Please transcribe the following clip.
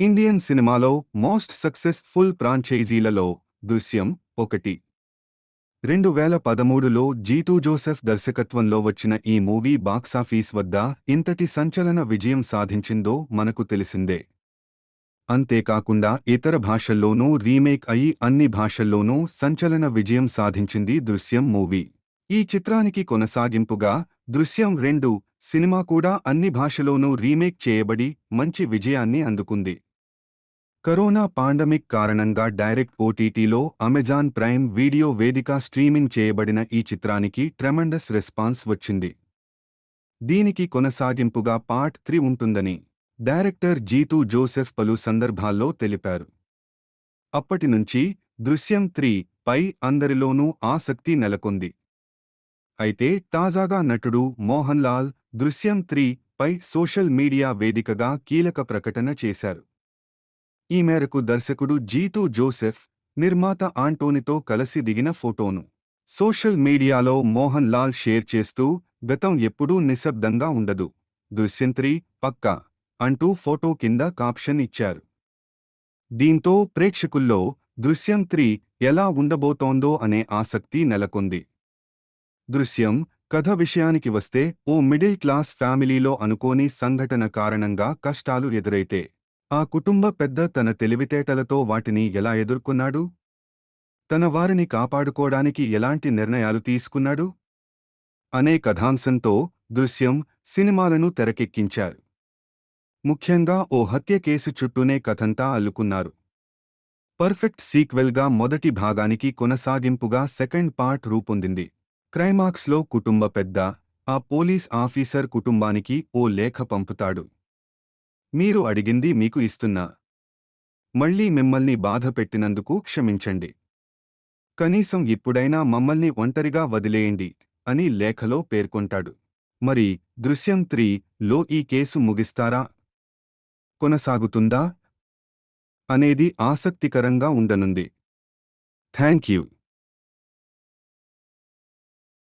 Indian సినిమాలో most successful ఫ్రాంచైజీలలో దృశ్యం ఒకటి. రెండు వేల పదమూడులో జీతూ జోసెఫ్ దర్శకత్వంలో వచ్చిన ఈ మూవీ బాక్సాఫీస్ వద్ద ఇంతటి సంచలన విజయం సాధించిందో మనకు తెలిసిందే. అంతేకాకుండా ఇతర భాషల్లోనూ రీమేక్ అయి అన్ని భాషల్లోనూ సంచలన విజయం సాధించింది దృశ్యం మూవీ. ఈ చిత్రానికి కొనసాగింపుగా దృశ్యం రెండు సినిమా కూడా అన్ని భాషలోనూ రీమేక్ చేయబడి మంచి విజయాన్ని అందుకుంది. కరోనా పాండమిక్ కారణంగా డైరెక్ట్ ఓటీటీలో అమెజాన్ ప్రైమ్ వీడియో వేదిక స్ట్రీమింగ్ చేయబడిన ఈ చిత్రానికి ట్రెమండస్ రెస్పాన్స్ వచ్చింది. దీనికి కొనసాగింపుగా పార్ట్ త్రీ ఉంటుందని డైరెక్టర్ జీతూ జోసెఫ్ పలు సందర్భాల్లో తెలిపారు. అప్పటినుంచి దృశ్యం త్రీ పై అందరిలోనూ ఆసక్తి నెలకొంది. అయితే తాజాగా నటుడు మోహన్ లాల్ దృశ్యం త్రీ పై సోషల్ మీడియా వేదికగా కీలక ప్రకటన చేశారు. ఈ మేరకు దర్శకుడు జీతూ జోసెఫ్ నిర్మాత ఆంటోనితో కలిసి దిగిన ఫోటోను సోషల్ మీడియాలో మోహన్ లాల్ షేర్ చేస్తూ గతం ఎప్పుడూ నిశ్శబ్దంగా ఉండదు. దృశ్యంత్రి పక్కా అంటూ ఫోటో కింద కాప్షన్ ఇచ్చారు. దీంతో ప్రేక్షకుల్లో దృశ్యం త్రీ ఎలా ఉండబోతోందో అనే ఆసక్తి నెలకొంది. దృశ్యం కథ విషయానికి వస్తే ఓ మిడిల్ క్లాస్ ఫ్యామిలీలో అనుకోని సంఘటన కారణంగా కష్టాలు ఎదురైతే ఆ కుటుంబ పెద్ద తన తెలివితేటలతో వాటిని ఎలా ఎదుర్కొన్నాడు? తన వారిని కాపాడుకోడానికి ఎలాంటి నిర్ణయాలు తీసుకున్నాడు? అనే కథాంశంతో దృశ్యం సినిమాలను తెరకెక్కించారు. ముఖ్యంగా ఓ హత్య కేసు చుట్టూనే కథంతా అల్లుకున్నారు. పర్ఫెక్ట్ సీక్వెల్గా మొదటి భాగానికి కొనసాగింపుగా సెకండ్ పార్ట్ రూపొందింది. క్రైమాక్స్లో కుటుంబ పెద్ద ఆ పోలీస్ ఆఫీసర్ కుటుంబానికి ఓ లేఖ పంపుతాడు. మీరు అడిగింది మీకు ఇస్తున్నా. మళ్ళీ మిమ్మల్ని బాధ పెట్టినందుకు క్షమించండి. కనీసం ఇప్పుడైనా మమ్మల్ని ఒంటరిగా వదిలేయండి అని లేఖలో పేర్కొంటాడు. మరి దృశ్యం త్రీ లో ఈ కేసు ముగిస్తారా? కొనసాగుతుందా? అనేది ఆసక్తికరంగా ఉండనుంది. Thank you